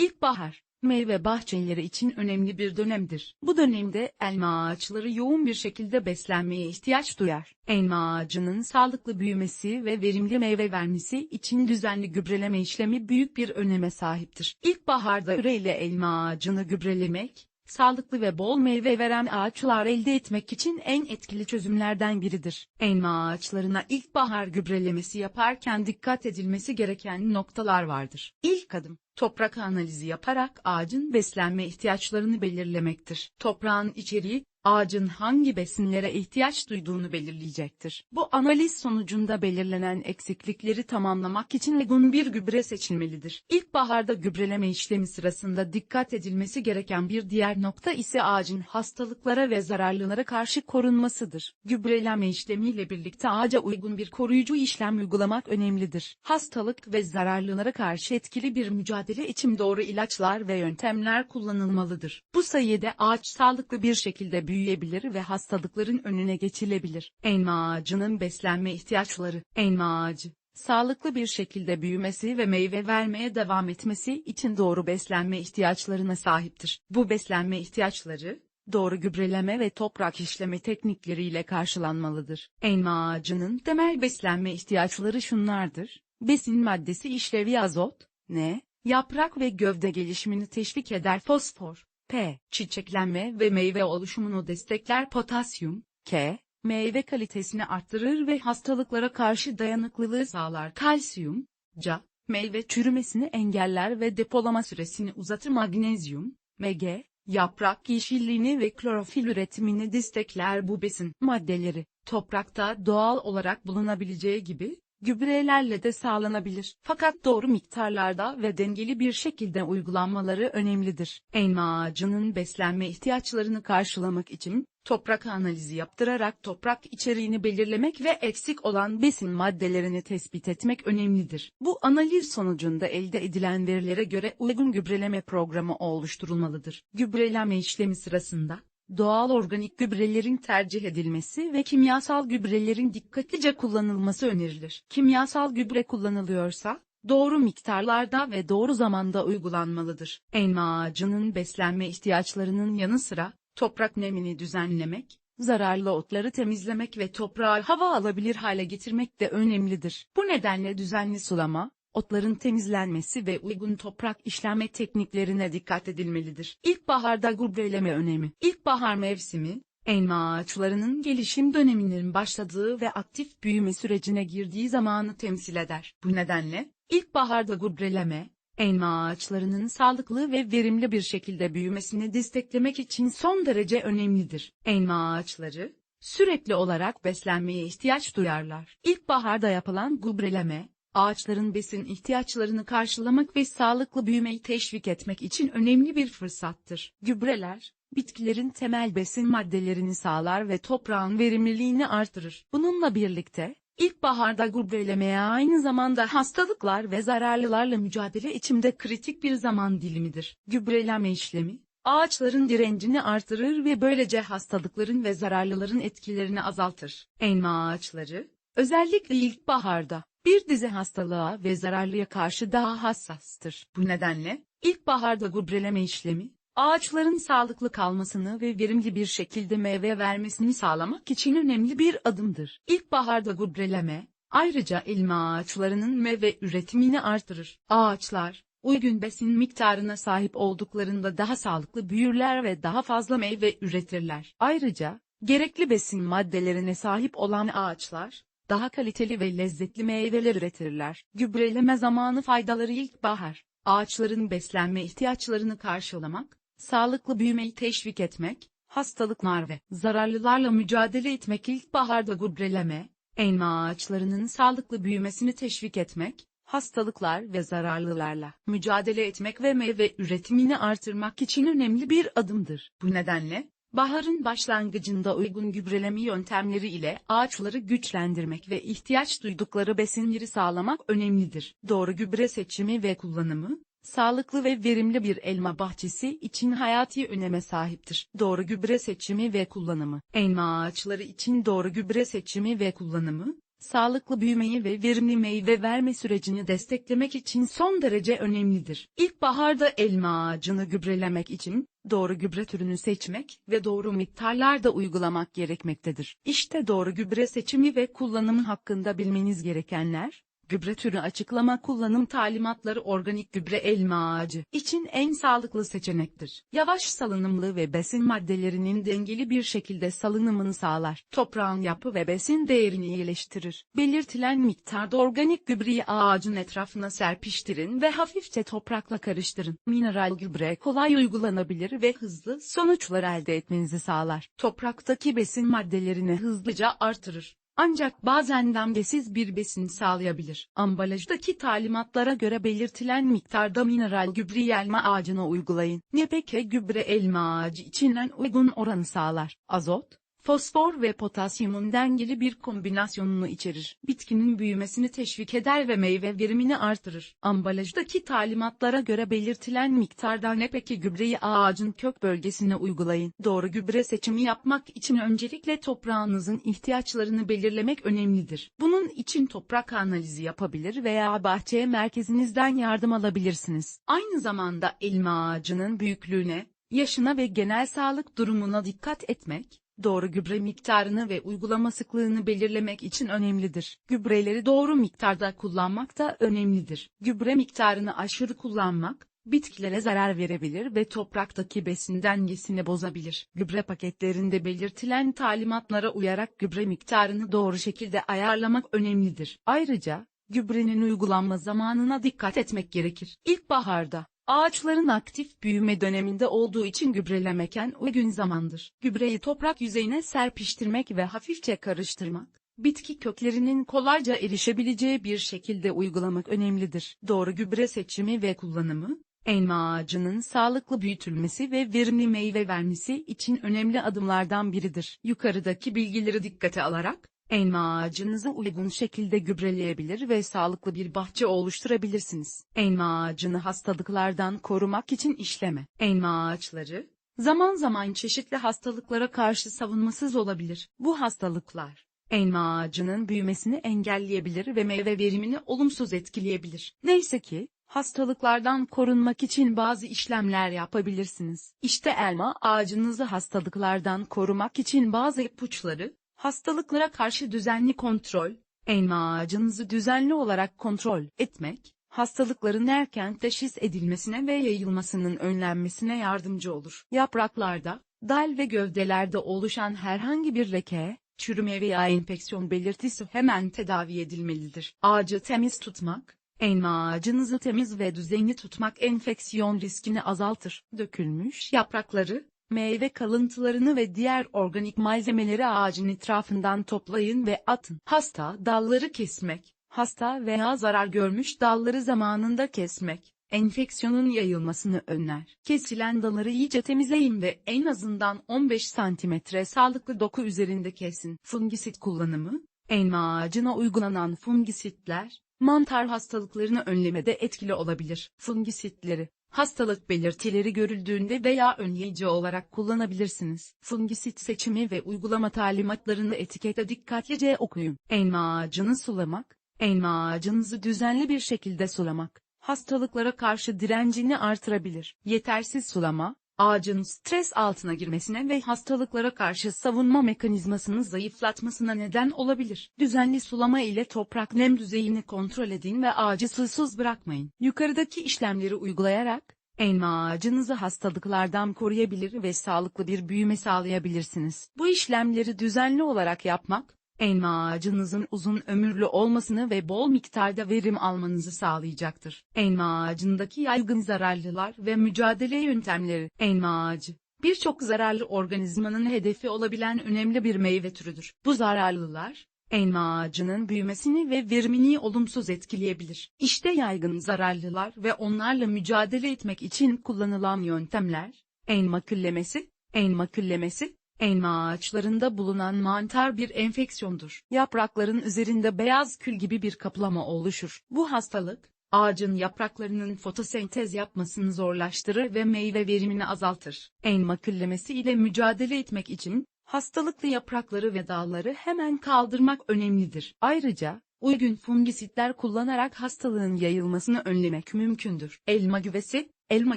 İlkbahar, meyve bahçeleri için önemli bir dönemdir. Bu dönemde elma ağaçları yoğun bir şekilde beslenmeye ihtiyaç duyar. Elma ağacının sağlıklı büyümesi ve verimli meyve vermesi için düzenli gübreleme işlemi büyük bir öneme sahiptir. İlkbaharda üreyle elma ağacını gübrelemek, sağlıklı ve bol meyve veren ağaçlar elde etmek için en etkili çözümlerden biridir. Elma ağaçlarına ilkbahar gübrelemesi yaparken dikkat edilmesi gereken noktalar vardır. İlk adım, toprak analizi yaparak ağacın beslenme ihtiyaçlarını belirlemektir. Toprağın içeriği, ağacın hangi besinlere ihtiyaç duyduğunu belirleyecektir. Bu analiz sonucunda belirlenen eksiklikleri tamamlamak için uygun bir gübre seçilmelidir. İlkbaharda gübreleme işlemi sırasında dikkat edilmesi gereken bir diğer nokta ise ağacın hastalıklara ve zararlılara karşı korunmasıdır. Gübreleme işlemiyle birlikte ağaca uygun bir koruyucu işlem uygulamak önemlidir. Hastalık ve zararlılara karşı etkili bir mücadele için doğru ilaçlar ve yöntemler kullanılmalıdır. Bu sayede ağaç sağlıklı bir şekilde büyüyebilir ve hastalıkların önüne geçilebilir. Elma ağacının beslenme ihtiyaçları. Elma ağacı, sağlıklı bir şekilde büyümesi ve meyve vermeye devam etmesi için doğru beslenme ihtiyaçlarına sahiptir. Bu beslenme ihtiyaçları, doğru gübreleme ve toprak işleme teknikleriyle karşılanmalıdır. Elma ağacının temel beslenme ihtiyaçları şunlardır. Besin maddesi işlevi azot, N, yaprak ve gövde gelişimini teşvik eder fosfor, P. Çiçeklenme ve meyve oluşumunu destekler potasyum, K. Meyve kalitesini arttırır ve hastalıklara karşı dayanıklılığı sağlar kalsiyum, C. Meyve çürümesini engeller ve depolama süresini uzatır magnezyum, Mg. Yaprak yeşilliğini ve klorofil üretimini destekler bu besin maddeleri, toprakta doğal olarak bulunabileceği gibi, gübrelerle de sağlanabilir. Fakat doğru miktarlarda ve dengeli bir şekilde uygulanmaları önemlidir. Elma ağacının beslenme ihtiyaçlarını karşılamak için, toprak analizi yaptırarak toprak içeriğini belirlemek ve eksik olan besin maddelerini tespit etmek önemlidir. Bu analiz sonucunda elde edilen verilere göre uygun gübreleme programı oluşturulmalıdır. Gübreleme işlemi sırasında, doğal organik gübrelerin tercih edilmesi ve kimyasal gübrelerin dikkatlice kullanılması önerilir. Kimyasal gübre kullanılıyorsa, doğru miktarlarda ve doğru zamanda uygulanmalıdır. Elma ağacının beslenme ihtiyaçlarının yanı sıra, toprak nemini düzenlemek, zararlı otları temizlemek ve toprağı hava alabilir hale getirmek de önemlidir. Bu nedenle düzenli sulama, otların temizlenmesi ve uygun toprak işleme tekniklerine dikkat edilmelidir. İlkbaharda gübreleme önemi. İlkbahar mevsimi, elma ağaçlarının gelişim döneminin başladığı ve aktif büyüme sürecine girdiği zamanı temsil eder. Bu nedenle, ilkbaharda gübreleme, elma ağaçlarının sağlıklı ve verimli bir şekilde büyümesini desteklemek için son derece önemlidir. Elma ağaçları, sürekli olarak beslenmeye ihtiyaç duyarlar. İlkbaharda yapılan gübreleme, ağaçların besin ihtiyaçlarını karşılamak ve sağlıklı büyümeyi teşvik etmek için önemli bir fırsattır. Gübreler, bitkilerin temel besin maddelerini sağlar ve toprağın verimliliğini artırır. Bununla birlikte, İlkbaharda gübrelemeye aynı zamanda hastalıklar ve zararlılarla mücadele içinde kritik bir zaman dilimidir. Gübreleme işlemi, ağaçların direncini artırır ve böylece hastalıkların ve zararlıların etkilerini azaltır. Elma ağaçları, özellikle ilkbaharda, bir dizi hastalığa ve zararlıya karşı daha hassastır. Bu nedenle, ilkbaharda gübreleme işlemi, ağaçların sağlıklı kalmasını ve verimli bir şekilde meyve vermesini sağlamak için önemli bir adımdır. İlkbaharda gübreleme, ayrıca elma ağaçlarının meyve üretimini artırır. Ağaçlar, uygun besin miktarına sahip olduklarında daha sağlıklı büyürler ve daha fazla meyve üretirler. Ayrıca, gerekli besin maddelerine sahip olan ağaçlar, daha kaliteli ve lezzetli meyveler üretirler. Gübreleme zamanı faydaları ilkbahar, ağaçların beslenme ihtiyaçlarını karşılamak, sağlıklı büyümeyi teşvik etmek, hastalıklar ve zararlılarla mücadele etmek ilkbaharda gübreleme, elma ağaçlarının sağlıklı büyümesini teşvik etmek, hastalıklar ve zararlılarla mücadele etmek ve meyve üretimini artırmak için önemli bir adımdır. Bu nedenle, baharın başlangıcında uygun gübreleme yöntemleri ile ağaçları güçlendirmek ve ihtiyaç duydukları besinleri sağlamak önemlidir. Doğru gübre seçimi ve kullanımı, sağlıklı ve verimli bir elma bahçesi için hayati öneme sahiptir. Doğru gübre seçimi ve kullanımı. Elma ağaçları için doğru gübre seçimi ve kullanımı, sağlıklı büyümeyi ve verimli meyve verme sürecini desteklemek için son derece önemlidir. İlkbaharda elma ağacını gübrelemek için, doğru gübre türünü seçmek ve doğru miktarlarda uygulamak gerekmektedir. İşte doğru gübre seçimi ve kullanımı hakkında bilmeniz gerekenler, Gübre türü açıklama kullanım talimatları organik gübre elma ağacı için en sağlıklı seçenektir. Yavaş salınımlı ve besin maddelerinin dengeli bir şekilde salınımını sağlar. Toprağın yapı ve besin değerini iyileştirir. Belirtilen miktarda organik gübreyi ağacın etrafına serpiştirin ve hafifçe toprakla karıştırın. Mineral gübre kolay uygulanabilir ve hızlı sonuçlar elde etmenizi sağlar. Topraktaki besin maddelerini hızlıca artırır. Ancak bazen dengesiz bir besin sağlayabilir. Ambalajdaki talimatlara göre belirtilen miktarda mineral gübre elma ağacına uygulayın. NPK gübre elma ağacı içinden uygun oranı sağlar. Azot, fosfor ve potasyumun dengeli bir kombinasyonunu içerir. Bitkinin büyümesini teşvik eder ve meyve verimini artırır. Ambalajdaki talimatlara göre belirtilen miktarda NPK gübreyi ağacın kök bölgesine uygulayın. Doğru gübre seçimi yapmak için öncelikle toprağınızın ihtiyaçlarını belirlemek önemlidir. Bunun için toprak analizi yapabilir veya bahçe merkezinizden yardım alabilirsiniz. Aynı zamanda elma ağacının büyüklüğüne, yaşına ve genel sağlık durumuna dikkat etmek, doğru gübre miktarını ve uygulama sıklığını belirlemek için önemlidir. Gübreleri doğru miktarda kullanmak da önemlidir. Gübre miktarını aşırı kullanmak, bitkilere zarar verebilir ve topraktaki besin dengesini bozabilir. Gübre paketlerinde belirtilen talimatlara uyarak gübre miktarını doğru şekilde ayarlamak önemlidir. Ayrıca, gübrenin uygulanma zamanına dikkat etmek gerekir. İlkbaharda, Ağaçların aktif büyüme döneminde olduğu için gübrelemek en uygun zamandır. Gübreyi toprak yüzeyine serpiştirmek ve hafifçe karıştırmak, bitki köklerinin kolayca erişebileceği bir şekilde uygulamak önemlidir. Doğru gübre seçimi ve kullanımı, elma ağacının sağlıklı büyütülmesi ve verimli meyve vermesi için önemli adımlardan biridir. Yukarıdaki bilgileri dikkate alarak, Elma ağacınızı uygun şekilde gübreleyebilir ve sağlıklı bir bahçe oluşturabilirsiniz. Elma ağacını hastalıklardan korumak için işleme. Elma ağaçları, zaman zaman çeşitli hastalıklara karşı savunmasız olabilir. Bu hastalıklar, elma ağacının büyümesini engelleyebilir ve meyve verimini olumsuz etkileyebilir. Neyse ki, hastalıklardan korunmak için bazı işlemler yapabilirsiniz. İşte elma ağacınızı hastalıklardan korumak için bazı ipuçları, Hastalıklara karşı düzenli kontrol, elma ağacınızı düzenli olarak kontrol etmek, hastalıkların erken teşhis edilmesine ve yayılmasının önlenmesine yardımcı olur. Yapraklarda, dal ve gövdelerde oluşan herhangi bir leke, çürüme veya enfeksiyon belirtisi hemen tedavi edilmelidir. Ağacı temiz tutmak, elma ağacınızı temiz ve düzenli tutmak enfeksiyon riskini azaltır. Dökülmüş yaprakları, Meyve kalıntılarını ve diğer organik malzemeleri ağacın etrafından toplayın ve atın. Hasta dalları kesmek, hasta veya zarar görmüş dalları zamanında kesmek, enfeksiyonun yayılmasını önler. Kesilen dalları iyice temizleyin ve en azından 15 cm sağlıklı doku üzerinde kesin. Fungisit kullanımı, elma ağacına uygulanan fungisitler, mantar hastalıklarını önlemede etkili olabilir. Fungisitleri, Hastalık belirtileri görüldüğünde veya önleyici olarak kullanabilirsiniz. Fungisit seçimi ve uygulama talimatlarını etikete dikkatlice okuyun. Elma ağacını sulamak, elma ağacınızı düzenli bir şekilde sulamak, hastalıklara karşı direncini artırabilir. Yetersiz sulama, ağacın stres altına girmesine ve hastalıklara karşı savunma mekanizmasını zayıflatmasına neden olabilir. Düzenli sulama ile toprak nem düzeyini kontrol edin ve ağacı susuz bırakmayın. Yukarıdaki işlemleri uygulayarak, elma ağacınızı hastalıklardan koruyabilir ve sağlıklı bir büyüme sağlayabilirsiniz. Bu işlemleri düzenli olarak yapmak, elma ağacınızın uzun ömürlü olmasını ve bol miktarda verim almanızı sağlayacaktır. Elma ağacındaki yaygın zararlılar ve mücadele yöntemleri. Elma ağacı, birçok zararlı organizmanın hedefi olabilen önemli bir meyve türüdür. Bu zararlılar, elma ağacının büyümesini ve verimini olumsuz etkileyebilir. İşte yaygın zararlılar ve onlarla mücadele etmek için kullanılan yöntemler, elma küllemesi, elma küllemesi, Elma ağaçlarında bulunan mantar bir enfeksiyondur. Yaprakların üzerinde beyaz kül gibi bir kaplama oluşur. Bu hastalık, ağacın yapraklarının fotosentez yapmasını zorlaştırır ve meyve verimini azaltır. Elma küllemesi ile mücadele etmek için, hastalıklı yaprakları ve dalları hemen kaldırmak önemlidir. Ayrıca, uygun fungisitler kullanarak hastalığın yayılmasını önlemek mümkündür. Elma güvesi, elma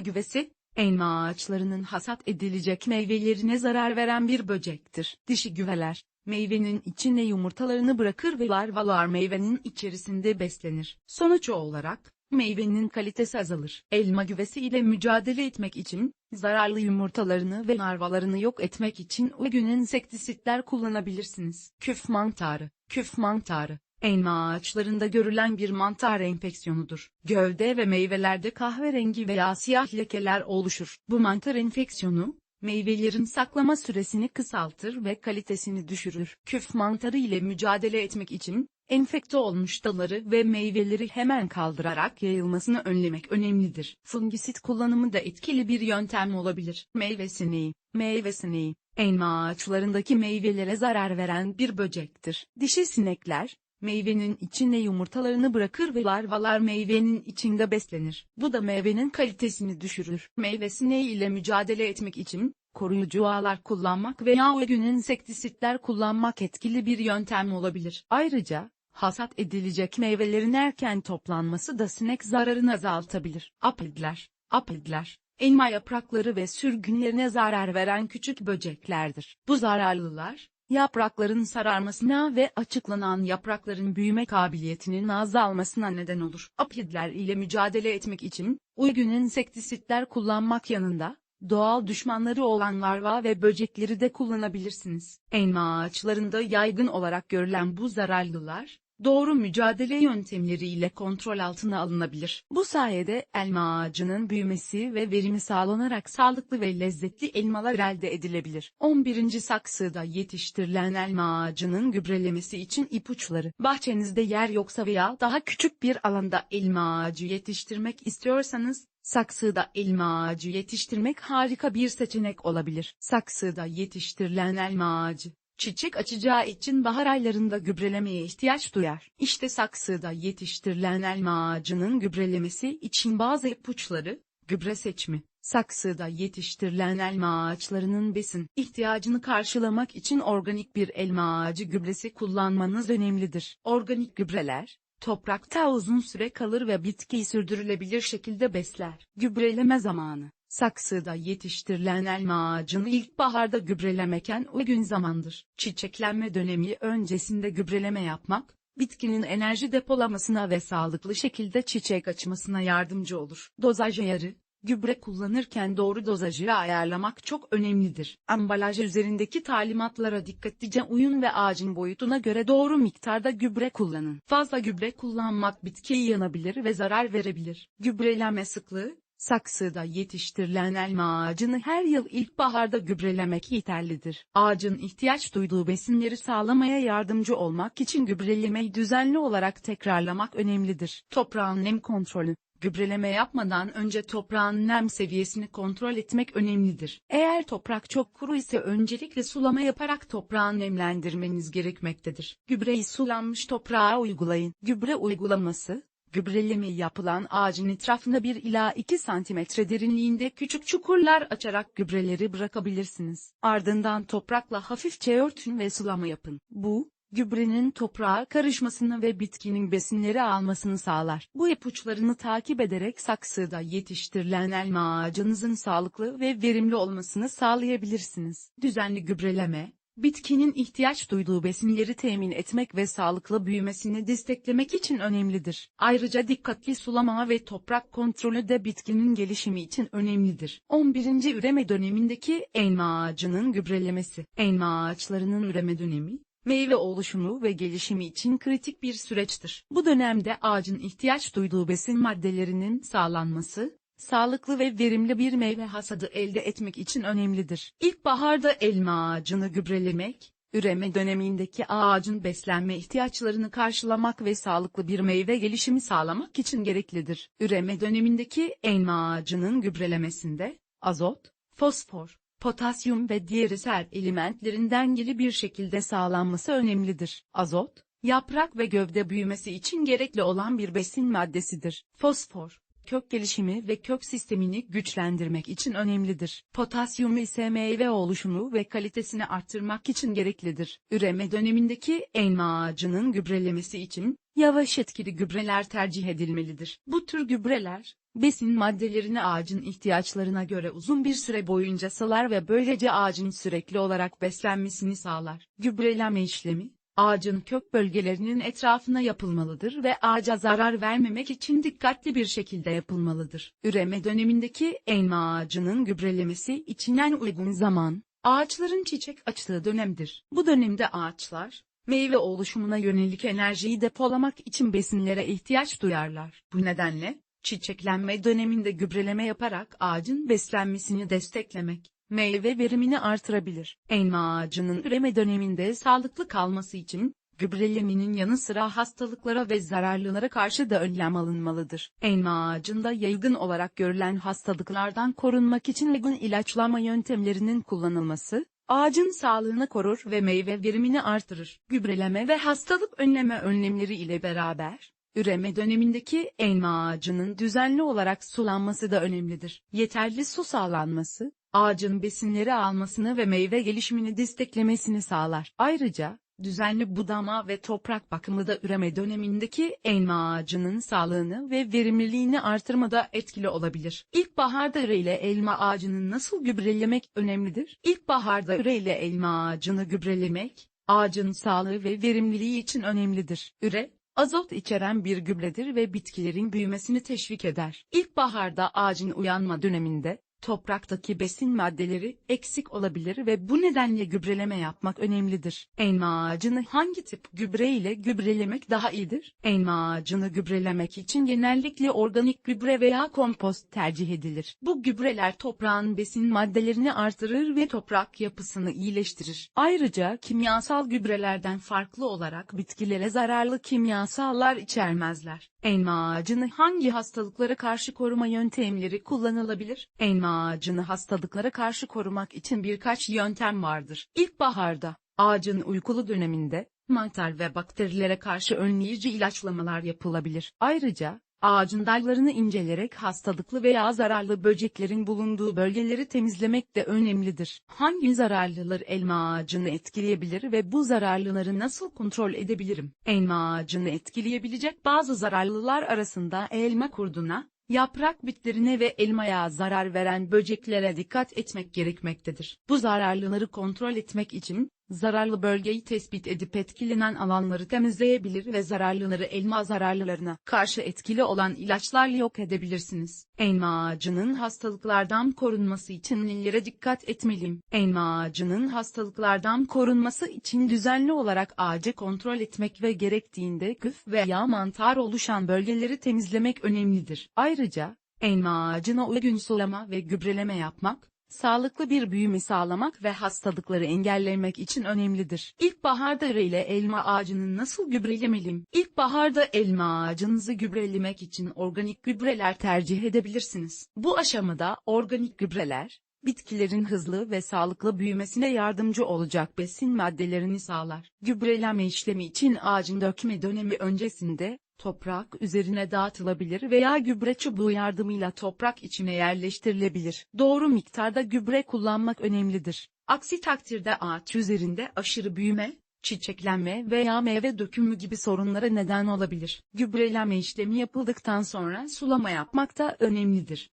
güvesi, elma ağaçlarının hasat edilecek meyvelerine zarar veren bir böcektir. Dişi güveler, meyvenin içine yumurtalarını bırakır ve larvalar meyvenin içerisinde beslenir. Sonuç olarak, meyvenin kalitesi azalır. Elma güvesi ile mücadele etmek için, zararlı yumurtalarını ve larvalarını yok etmek için uygun insektisitler kullanabilirsiniz. Küf mantarı, küf mantarı, elma ağaçlarında görülen bir mantar enfeksiyonudur. Gövde ve meyvelerde kahverengi veya siyah lekeler oluşur. Bu mantar enfeksiyonu, meyvelerin saklama süresini kısaltır ve kalitesini düşürür. Küf mantarı ile mücadele etmek için, enfekte olmuş dalları ve meyveleri hemen kaldırarak yayılmasını önlemek önemlidir. Fungisit kullanımı da etkili bir yöntem olabilir. Meyve sineği, meyve sineği, elma ağaçlarındaki meyvelere zarar veren bir böcektir. Dişi sinekler, meyvenin içine yumurtalarını bırakır ve larvalar meyvenin içinde beslenir. Bu da meyvenin kalitesini düşürür. Meyve sineği ile mücadele etmek için, koruyucu ağlar kullanmak veya uygun insektisitler kullanmak etkili bir yöntem olabilir. Ayrıca, hasat edilecek meyvelerin erken toplanması da sinek zararını azaltabilir. Apidler, apidler, elma yaprakları ve sürgünlerine zarar veren küçük böceklerdir. Bu zararlılar, yaprakların sararmasına ve açıklanan yaprakların büyüme kabiliyetinin azalmasına neden olur. Apidler ile mücadele etmek için, uygun insektisitler kullanmak yanında, doğal düşmanları olan larva ve böcekleri de kullanabilirsiniz. Elma ağaçlarında yaygın olarak görülen bu zararlılar, doğru mücadele yöntemleriyle kontrol altına alınabilir. Bu sayede elma ağacının büyümesi ve verimi sağlanarak sağlıklı ve lezzetli elmalar elde edilebilir. 11. saksıda yetiştirilen elma ağacının gübrelemesi için ipuçları. Bahçenizde yer yoksa veya daha küçük bir alanda elma ağacı yetiştirmek istiyorsanız, Saksıda elma ağacı yetiştirmek harika bir seçenek olabilir. Saksıda yetiştirilen elma ağacı, çiçek açacağı için bahar aylarında gübrelemeye ihtiyaç duyar. İşte saksıda yetiştirilen elma ağacının gübrelemesi için bazı ipuçları, gübre seçimi. Saksıda yetiştirilen elma ağaçlarının besin ihtiyacını karşılamak için organik bir elma ağacı gübresi kullanmanız önemlidir. Organik gübreler, toprakta uzun süre kalır ve bitkiyi sürdürülebilir şekilde besler. Gübreleme zamanı Saksıda yetiştirilen elma ağacını ilkbaharda gübrelemeken uygun zamandır. Çiçeklenme dönemi öncesinde gübreleme yapmak, bitkinin enerji depolamasına ve sağlıklı şekilde çiçek açmasına yardımcı olur. Dozaj ayarı, Gübre kullanırken doğru dozajı ayarlamak çok önemlidir. Ambalaj üzerindeki talimatlara dikkatlice uyun ve ağacın boyutuna göre doğru miktarda gübre kullanın. Fazla gübre kullanmak bitkiyi yanabilir ve zarar verebilir. Gübreleme sıklığı, Saksıda yetiştirilen elma ağacını her yıl ilkbaharda gübrelemek yeterlidir. Ağacın ihtiyaç duyduğu besinleri sağlamaya yardımcı olmak için gübrelemeyi düzenli olarak tekrarlamak önemlidir. Toprağın nem kontrolü Gübreleme yapmadan önce toprağın nem seviyesini kontrol etmek önemlidir. Eğer toprak çok kuru ise öncelikle sulama yaparak toprağı nemlendirmeniz gerekmektedir. Gübreyi sulanmış toprağa uygulayın. Gübre uygulaması, gübreleme yapılan ağacın etrafında 1 ila 2 santimetre derinliğinde küçük çukurlar açarak gübreleri bırakabilirsiniz. Ardından toprakla hafifçe örtün ve sulama yapın. Bu, gübrenin toprağa karışmasını ve bitkinin besinleri almasını sağlar. Bu ipuçlarını takip ederek saksıda yetiştirilen elma ağacınızın sağlıklı ve verimli olmasını sağlayabilirsiniz. Düzenli gübreleme, bitkinin ihtiyaç duyduğu besinleri temin etmek ve sağlıklı büyümesini desteklemek için önemlidir. Ayrıca dikkatli sulama ve toprak kontrolü de bitkinin gelişimi için önemlidir. 11. üreme dönemindeki elma ağacının gübrelemesi. Elma ağaçlarının üreme dönemi, meyve oluşumu ve gelişimi için kritik bir süreçtir. Bu dönemde ağacın ihtiyaç duyduğu besin maddelerinin sağlanması, sağlıklı ve verimli bir meyve hasadı elde etmek için önemlidir. İlkbaharda elma ağacını gübrelemek, üreme dönemindeki ağacın beslenme ihtiyaçlarını karşılamak ve sağlıklı bir meyve gelişimi sağlamak için gereklidir. Üreme dönemindeki elma ağacının gübrelemesinde, azot, fosfor, potasyum ve diğer eser elementlerin dengeli bir şekilde sağlanması önemlidir. Azot, yaprak ve gövde büyümesi için gerekli olan bir besin maddesidir. Fosfor, kök gelişimi ve kök sistemini güçlendirmek için önemlidir. Potasyum ise meyve oluşumu ve kalitesini arttırmak için gereklidir. Üreme dönemindeki elma ağacının gübrelemesi için, yavaş etkili gübreler tercih edilmelidir. Bu tür gübreler, besin maddelerini ağacın ihtiyaçlarına göre uzun bir süre boyunca salar ve böylece ağacın sürekli olarak beslenmesini sağlar. Gübreleme işlemi, ağacın kök bölgelerinin etrafına yapılmalıdır ve ağaca zarar vermemek için dikkatli bir şekilde yapılmalıdır. Üreme dönemindeki elma ağacının gübrelemesi için en uygun zaman, ağaçların çiçek açtığı dönemdir. Bu dönemde ağaçlar, meyve oluşumuna yönelik enerjiyi depolamak için besinlere ihtiyaç duyarlar. Bu nedenle, çiçeklenme döneminde gübreleme yaparak ağacın beslenmesini desteklemek, meyve verimini artırabilir. Elma ağacının üreme döneminde sağlıklı kalması için, gübrelemenin yanı sıra hastalıklara ve zararlılara karşı da önlem alınmalıdır. Elma ağacında yaygın olarak görülen hastalıklardan korunmak için uygun ilaçlama yöntemlerinin kullanılması, ağacın sağlığını korur ve meyve verimini artırır. Gübreleme ve hastalık önleme önlemleri ile beraber, Üreme dönemindeki elma ağacının düzenli olarak sulanması da önemlidir. Yeterli su sağlanması, ağacın besinleri almasını ve meyve gelişimini desteklemesini sağlar. Ayrıca, düzenli budama ve toprak bakımı da üreme dönemindeki elma ağacının sağlığını ve verimliliğini artırmada etkili olabilir. İlkbaharda üre ile elma ağacını nasıl gübrelemek önemlidir? İlkbaharda üre ile elma ağacını gübrelemek, ağacın sağlığı ve verimliliği için önemlidir. Üre, azot içeren bir gübredir ve bitkilerin büyümesini teşvik eder. İlkbaharda ağacın uyanma döneminde, topraktaki besin maddeleri eksik olabilir ve bu nedenle gübreleme yapmak önemlidir. Elma ağacını hangi tip gübre ile gübrelemek daha iyidir? Elma ağacını gübrelemek için genellikle organik gübre veya kompost tercih edilir. Bu gübreler toprağın besin maddelerini artırır ve toprak yapısını iyileştirir. Ayrıca kimyasal gübrelerden farklı olarak bitkilere zararlı kimyasallar içermezler. Elma ağacını hangi hastalıklara karşı koruma yöntemleri kullanılabilir? Elma ağacını hastalıklara karşı korumak için birkaç yöntem vardır. İlkbaharda, ağacın uykulu döneminde, mantar ve bakterilere karşı önleyici ilaçlamalar yapılabilir. Ayrıca, ağacın dallarını incelerek hastalıklı veya zararlı böceklerin bulunduğu bölgeleri temizlemek de önemlidir. Hangi zararlılar elma ağacını etkileyebilir ve bu zararlıları nasıl kontrol edebilirim? Elma ağacını etkileyebilecek bazı zararlılar arasında elma kurduna, yaprak bitlerine ve elmaya zarar veren böceklere dikkat etmek gerekmektedir. Bu zararlıları kontrol etmek için, zararlı bölgeyi tespit edip etkilenen alanları temizleyebilir ve zararlıları elma zararlılarına karşı etkili olan ilaçlarla yok edebilirsiniz. Elma ağacının hastalıklardan korunması için nelere dikkat etmeliyim? Elma ağacının hastalıklardan korunması için düzenli olarak ağacı kontrol etmek ve gerektiğinde küf veya mantar oluşan bölgeleri temizlemek önemlidir. Ayrıca, elma ağacına uygun sulama ve gübreleme yapmak, sağlıklı bir büyüme sağlamak ve hastalıkları engellemek için önemlidir. İlkbaharda ile elma ağacını nasıl gübrelemeliyim? İlkbaharda elma ağacınızı gübrelemek için organik gübreler tercih edebilirsiniz. Bu aşamada organik gübreler, bitkilerin hızlı ve sağlıklı büyümesine yardımcı olacak besin maddelerini sağlar. Gübreleme işlemi için ağacın dökme dönemi öncesinde, toprak üzerine dağıtılabilir veya gübre çubuğu yardımıyla toprak içine yerleştirilebilir. Doğru miktarda gübre kullanmak önemlidir. Aksi takdirde ağaç üzerinde aşırı büyüme, çiçeklenme veya meyve dökümü gibi sorunlara neden olabilir. Gübreleme işlemi yapıldıktan sonra sulama yapmak da önemlidir.